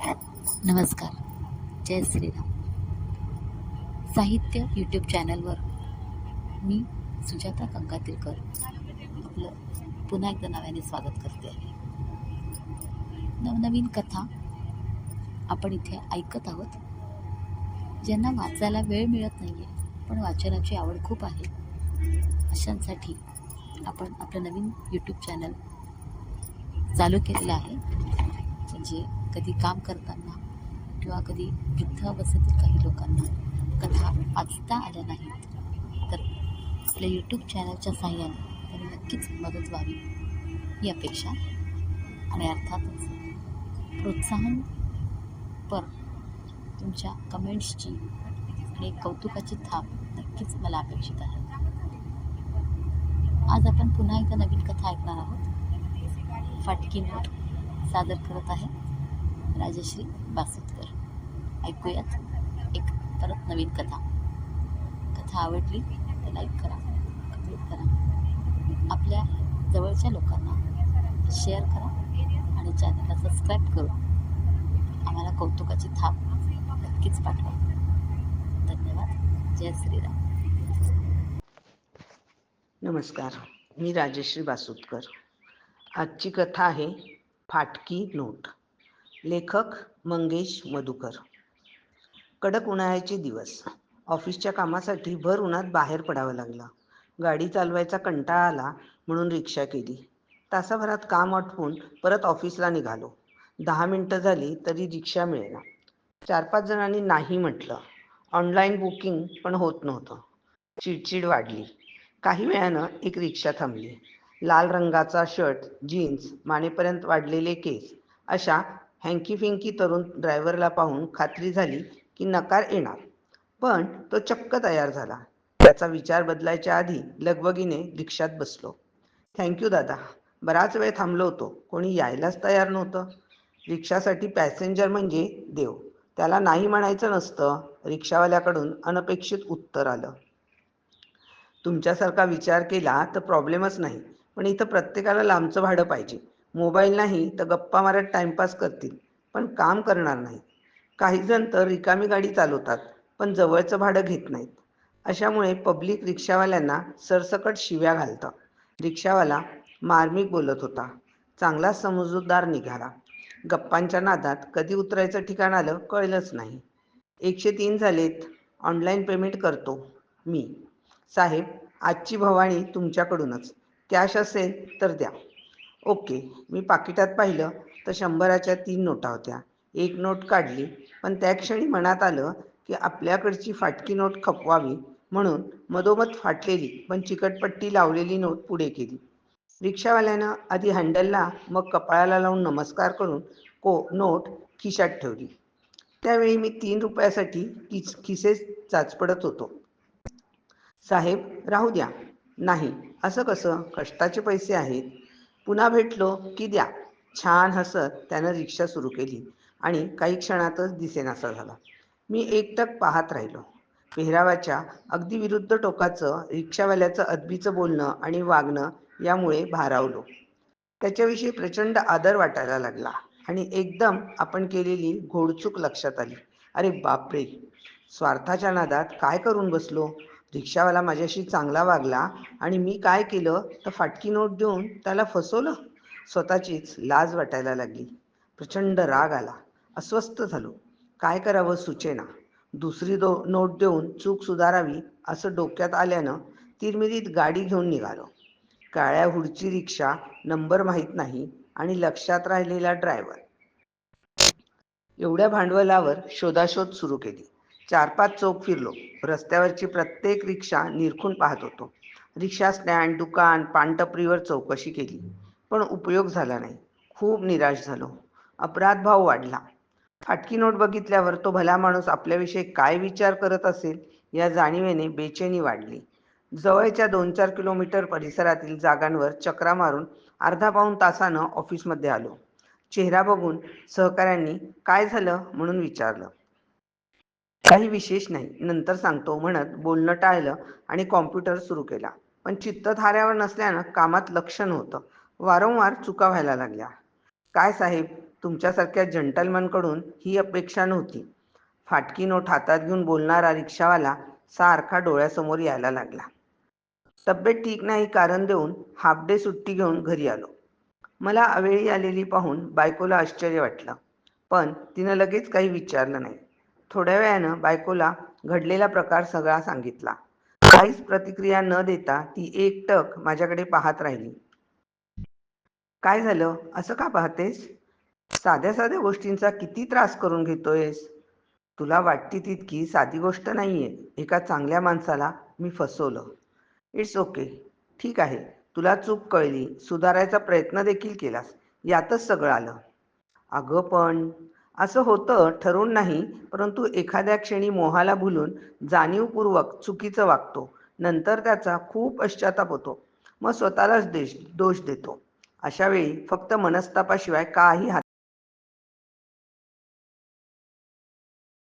नमस्कार. जय श्रीराम. साहित्य यूट्यूब चॅनलवर मी सुजाता कंकातीलकर आपलं पुन्हा एकदा नव्याने स्वागत करते. आहे नवनवीन कथा आपण इथे ऐकत आहोत. ज्यांना वाचायला वेळ मिळत नाही आहे पण वाचनाची आवड खूप आहे अशांसाठी आपण आपलं नवीन यूट्यूब चॅनल चालू केलेलं आहे. म्हणजे कधी काम करताना किंवा कधी वृद्ध अवस्थेतील काही लोकांना कथा वाचता आल्या नाहीत तर आपल्या यूट्यूब चॅनलच्या सहाय्याने त्यांनी नक्कीच मदत व्हावी ही अपेक्षा आणि अर्थातच प्रोत्साहन पर तुमच्या कमेंट्सची आणि कौतुकाची थाप नक्कीच मला अपेक्षित आहे. आज आपण पुन्हा एकदा नवीन कथा ऐकणार आहोत. फाटकी नोट. सादर करत आहे राजश्री बासुतकर ऐकूयात एक परत नवीन कथा. कथा आवडली तर लाईक करा कमेंट करा. आपल्या जवळच्या लोकांना शेअर करा आणि चॅनलला सबस्क्राईब करून आम्हाला कौतुकाची थाप नक्कीच पाठवा. धन्यवाद. जय श्रीराम. नमस्कार. मी राजश्री बासुतकर आजची कथा आहे फाटकी नोट. लेखक मंगेश मधुकर. कडक उन्हाळ्याचे दिवस. ऑफिसच्या कामासाठी भर उन्हात बाहेर पडावं लागलं. गाडी चालवायचा कंटाळा आला म्हणून रिक्षा केली. तासाभरात काम आटपून परत ऑफिसला निघालो. दहा मिनटं झाली तरी रिक्षा मिळेना. चार पाच जणांनी नाही म्हटलं. ऑनलाईन बुकिंग पण होत नव्हतं. चिडचिड वाढली. काही वेळानं एक रिक्षा थांबली. लाल रंगाचा शर्ट जीन्स मानेपर्यंत वाढलेले केस अशा हँकी फिंकी तरुण ड्रायव्हरला पाहून खात्री झाली की नकार येणार. पण तो चक्क तयार झाला. त्याचा विचार बदलायच्या आधी लगबगीने रिक्षात बसलो. थँक्यू दादा. बराच वेळ थांबलो होतो. कोणी यायलाच तयार नव्हतं. रिक्षासाठी पॅसेंजर म्हणजे देव. त्याला नाही म्हणायचं नसतं. रिक्षावाल्याकडून अनपेक्षित उत्तर आलं. तुमच्यासारखा विचार केला तर प्रॉब्लेमच नाही. पण इथं प्रत्येकाला लांबचं भाडं पाहिजे. मोबाईल नाही तर गप्पा मारत टाइमपास करतील पण काम करणार नाहीत. काही जण तर रिकामी गाडी चालवतात पण जवळचं भाडं घेत नाहीत. अशामुळे पब्लिक रिक्षावाल्यांना सरसकट शिव्या घालतं. रिक्षावाला मार्मिक बोलत होता चांगला समजूतदार निघाला. गप्पांच्या नादात कधी उतरायचं ठिकाण आलं कळलंच नाही. एकशे तीन झालेत ऑनलाईन पेमेंट करतो मी. साहेब आजची भवानी तुमच्याकडूनच. कॅश असेल तर द्या. ओके मी पाकिटात पाहिलं तर शंभराच्या तीन नोटा होत्या. एक नोट काढली पण त्या क्षणी मनात आलं की आपल्याकडची फाटकी नोट खपवावी म्हणून मधोमध फाटलेली पण चिकटपट्टी लावलेली नोट पुढे केली. रिक्षावाल्यानं आधी हँडलला मग कपाळाला लावून नमस्कार करून को नोट खिशात ठेवली. त्यावेळी मी तीन रुपयासाठी किस खिसे चाचपडत होतो. साहेब राहू द्या. नाही. असं कसं? कष्टाचे पैसे आहेत. पुन्हा भेटलो की द्या. छान हसत त्यानं रिक्षा सुरू केली आणि काही क्षणातच दिसेनासा झाला. मी एकटक पाहत राहिलो. पेहरावाच्या अगदी विरुद्ध टोकाचं रिक्षावाल्याचं अदबीचं बोलणं आणि वागणं यामुळे भारावलो. त्याच्याविषयी प्रचंड आदर वाटायला लागला आणि एकदम आपण केलेली घोडचूक लक्षात आली. अरे बापरे! स्वार्थाच्या नादात काय करून बसलो? रिक्षावाला माझ्याशी चांगला वागला आणि मी काय केलं? तर फाटकी नोट देऊन त्याला फसवलं. स्वतःचीच लाज वाटायला लागली. प्रचंड राग आला. अस्वस्थ झालो. काय करावं सुचेना. दुसरी दो नोट देऊन चूक सुधारावी असं डोक्यात आल्यानं तिरमिरीत गाडी घेऊन निघालो. काळ्या हुडची रिक्षा नंबर माहीत नाही आणि लक्षात राहिलेला ड्रायव्हर. एवढ्या भांडवलावर शोधाशोध सुरू केली. चार पाच चौक फिरलो. रस्त्यावरची प्रत्येक रिक्षा निरखून पाहत होतो. रिक्षा स्टँड दुकान पानटपरीवर चौकशी केली. पण उपयोग झाला नाही. खूप निराश झालो. अपराध भाव वाढला. फाटकी नोट बघितल्यावर तो भला माणूस आपल्याविषयी काय विचार करत असेल या जाणीवेने बेचैनी वाढली. जवळच्या दोन चार किलोमीटर परिसरातील जागांवर चक्रा मारून अर्धा पाऊण तासानं ऑफिसमध्ये आलो. चेहरा बघून सहकाऱ्यांनी काय झालं? म्हणून विचारलं. काही विशेष नाही. नंतर सांगतो म्हणत बोलणं टाळलं आणि कॉम्प्युटर सुरू केला. पण चित्त थाऱ्यावर नसल्यानं कामात लक्ष नव्हतं. वारंवार चुका व्हायला लागल्या. काय साहेब तुमच्यासारख्या जंटलमनकडून ही अपेक्षा नव्हती. फाटकी नोट हातात घेऊन बोलणारा रिक्षावाला सारखा डोळ्यासमोर यायला लागला. तब्येत ठीक नाही कारण देऊन हाफ डे सुट्टी घेऊन घरी आलो. मला अवेळी आलेली पाहून बायकोला आश्चर्य वाटलं. पण तिनं लगेच काही विचारलं नाही. थोड्या वेळानं बायकोला घडलेला प्रकार सगळा सांगितला. काहीच प्रतिक्रिया न देता ती एकटक माझ्याकडे पाहत राहिली. काय झालं? असं का पाहतेस? साध्या साध्या गोष्टींचा किती त्रास करून घेतोयस? तुला वाटती तितकी साधी गोष्ट नाहीये. एका चांगल्या माणसाला मी फसवलं. It's okay. ठीक आहे. तुला चूक कळली. सुधारायचा प्रयत्न देखील केलास. यातच सगळं आलं. अगं पण असं होतं ठरून नाही परंतु एखाद्या क्षणी मोहाला भुलून जाणीवपूर्वक चुकीचं वागतो. नंतर त्याचा खूप पश्चाताप होतो. मग स्वतःलाच देश दोष देतो. अशा वेळी फक्त मनस्तापाशिवाय काही हात